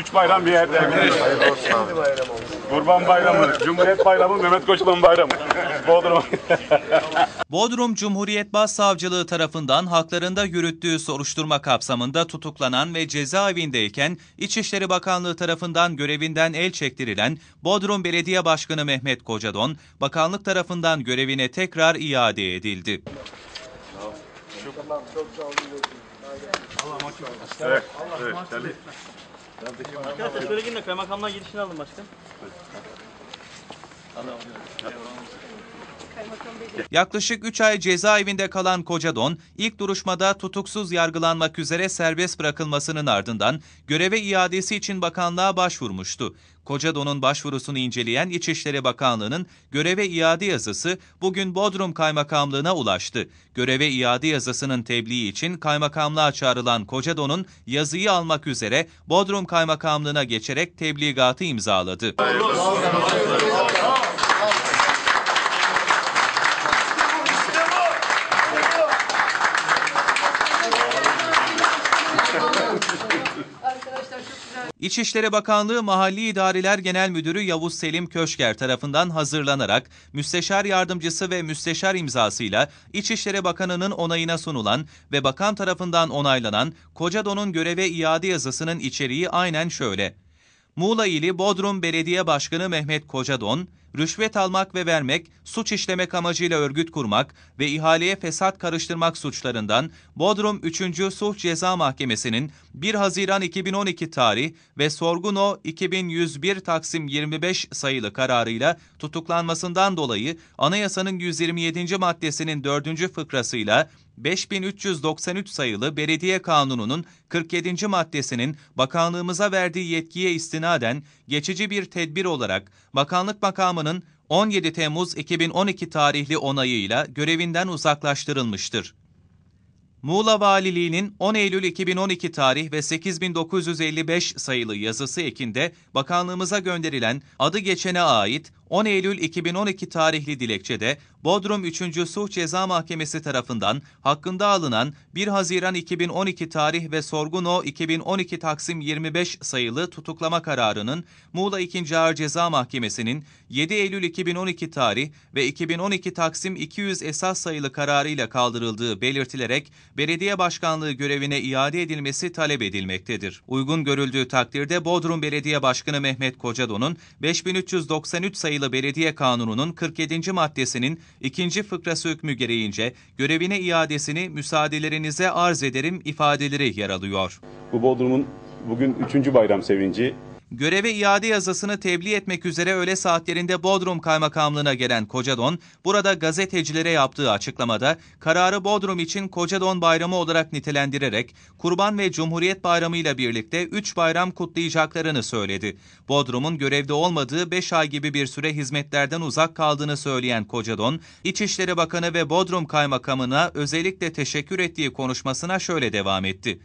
Üç bayram bir yerde. Kurban Bayramı, Cumhuriyet Bayramı, Mehmet Koçman Bayramı. Bodrum. Bodrum Cumhuriyet Başsavcılığı tarafından haklarında yürüttüğü soruşturma kapsamında tutuklanan ve cezaevindeyken İçişleri Bakanlığı tarafından görevinden el çektirilen Bodrum Belediye Başkanı Mehmet Kocadon, bakanlık tarafından görevine tekrar iade edildi. Evet, evet. Arkadaşlar şöyle gelin de kaymakamdan girişini alın başkan. Yaklaşık 3 ay cezaevinde kalan Kocadon, ilk duruşmada tutuksuz yargılanmak üzere serbest bırakılmasının ardından göreve iadesi için bakanlığa başvurmuştu. Kocadon'un başvurusunu inceleyen İçişleri Bakanlığı'nın göreve iade yazısı bugün Bodrum Kaymakamlığı'na ulaştı. Göreve iade yazısının tebliği için kaymakamlığa çağrılan Kocadon'un yazıyı almak üzere Bodrum Kaymakamlığı'na geçerek tebligatı imzaladı. İçişleri Bakanlığı Mahalli İdareler Genel Müdürü Yavuz Selim Köşker tarafından hazırlanarak Müsteşar Yardımcısı ve Müsteşar imzasıyla İçişleri Bakanı'nın onayına sunulan ve bakan tarafından onaylanan Kocadon'un göreve iade yazısının içeriği aynen şöyle. Muğla ili Bodrum Belediye Başkanı Mehmet Kocadon, rüşvet almak ve vermek, suç işlemek amacıyla örgüt kurmak ve ihaleye fesat karıştırmak suçlarından Bodrum 3. Sulh Ceza Mahkemesi'nin 1 Haziran 2012 tarih ve sorgu no 2101 Taksim 25 sayılı kararıyla tutuklanmasından dolayı anayasanın 127. maddesinin 4. fıkrasıyla 5393 sayılı Belediye Kanunu'nun 47. maddesinin bakanlığımıza verdiği yetkiye istinaden geçici bir tedbir olarak bakanlık makamının 17 Temmuz 2012 tarihli onayıyla görevinden uzaklaştırılmıştır. Muğla Valiliği'nin 10 Eylül 2012 tarih ve 8955 sayılı yazısı ekinde bakanlığımıza gönderilen adı geçene ait 10 Eylül 2012 tarihli dilekçede Bodrum 3. Suh Ceza Mahkemesi tarafından hakkında alınan 1 Haziran 2012 tarih ve sorgu no 2012 Taksim 25 sayılı tutuklama kararının Muğla 2. Ağır Ceza Mahkemesi'nin 7 Eylül 2012 tarih ve 2012 Taksim 200 esas sayılı kararıyla kaldırıldığı belirtilerek belediye başkanlığı görevine iade edilmesi talep edilmektedir. Uygun görüldüğü takdirde Bodrum Belediye Başkanı Mehmet Kocadon'un 5393 sayılı Belediye Kanunu'nun 47. maddesinin ikinci fıkrası hükmü gereğince görevine iadesini müsaadelerinize arz ederim ifadeleri yer alıyor. Bu Bodrum'un bugün üçüncü bayram sevinci. Göreve iade yazısını tebliğ etmek üzere öğle saatlerinde Bodrum Kaymakamlığı'na gelen Kocadon, burada gazetecilere yaptığı açıklamada kararı Bodrum için Kocadon Bayramı olarak nitelendirerek Kurban ve Cumhuriyet Bayramı ile birlikte 3 bayram kutlayacaklarını söyledi. Bodrum'un görevde olmadığı 5 ay gibi bir süre hizmetlerden uzak kaldığını söyleyen Kocadon, İçişleri Bakanı ve Bodrum Kaymakamı'na özellikle teşekkür ettiği konuşmasına şöyle devam etti.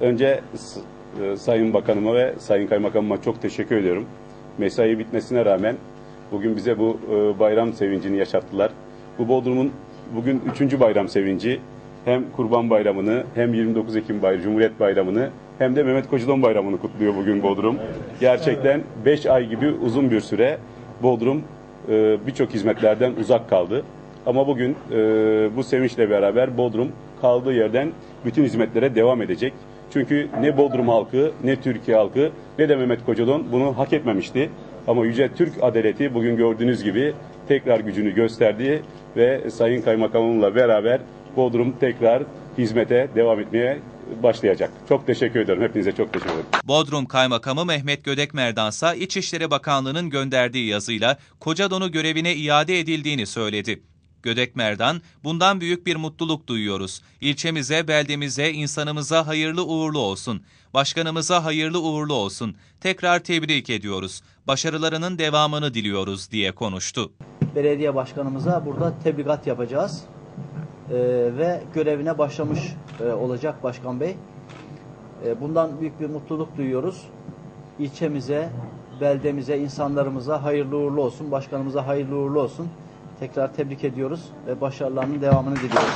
Önce e, Sayın Bakanıma ve Sayın Kaymakamıma çok teşekkür ediyorum. Mesai bitmesine rağmen bugün bize bu e, bayram sevincini yaşattılar. Bu Bodrum'un bugün üçüncü bayram sevinci. Hem Kurban Bayramı'nı hem 29 Ekim Bayramı, Cumhuriyet Bayramı'nı hem de Mehmet Koçadon Bayramı'nı kutluyor bugün Bodrum. Gerçekten 5 ay gibi uzun bir süre Bodrum e, birçok hizmetlerden uzak kaldı. Ama bugün e, bu sevinçle beraber Bodrum kaldığı yerden bütün hizmetlere devam edecek. Çünkü ne Bodrum halkı, ne Türkiye halkı, ne de Mehmet Kocadon bunu hak etmemişti. Ama Yüce Türk adaleti bugün gördüğünüz gibi tekrar gücünü gösterdi ve Sayın Kaymakamımla beraber Bodrum tekrar hizmete devam etmeye başlayacak. Çok teşekkür ederim. Hepinize çok teşekkür ederim. Bodrum Kaymakamı Mehmet Gödekmerdansa İçişleri Bakanlığı'nın gönderdiği yazıyla Kocadon'u görevine iade edildiğini söyledi. Gödekmerdan, bundan büyük bir mutluluk duyuyoruz. İlçemize, beldemize, insanımıza hayırlı uğurlu olsun. Başkanımıza hayırlı uğurlu olsun. Tekrar tebrik ediyoruz. Başarılarının devamını diliyoruz diye konuştu. belediye başkanımıza burada tebligat yapacağız. Ee, ve görevine başlamış e, olacak başkan bey. Ee, bundan büyük bir mutluluk duyuyoruz. İlçemize, beldemize, insanlarımıza hayırlı uğurlu olsun. Başkanımıza hayırlı uğurlu olsun. Tekrar tebrik ediyoruz ve başarılarının devamını diliyoruz.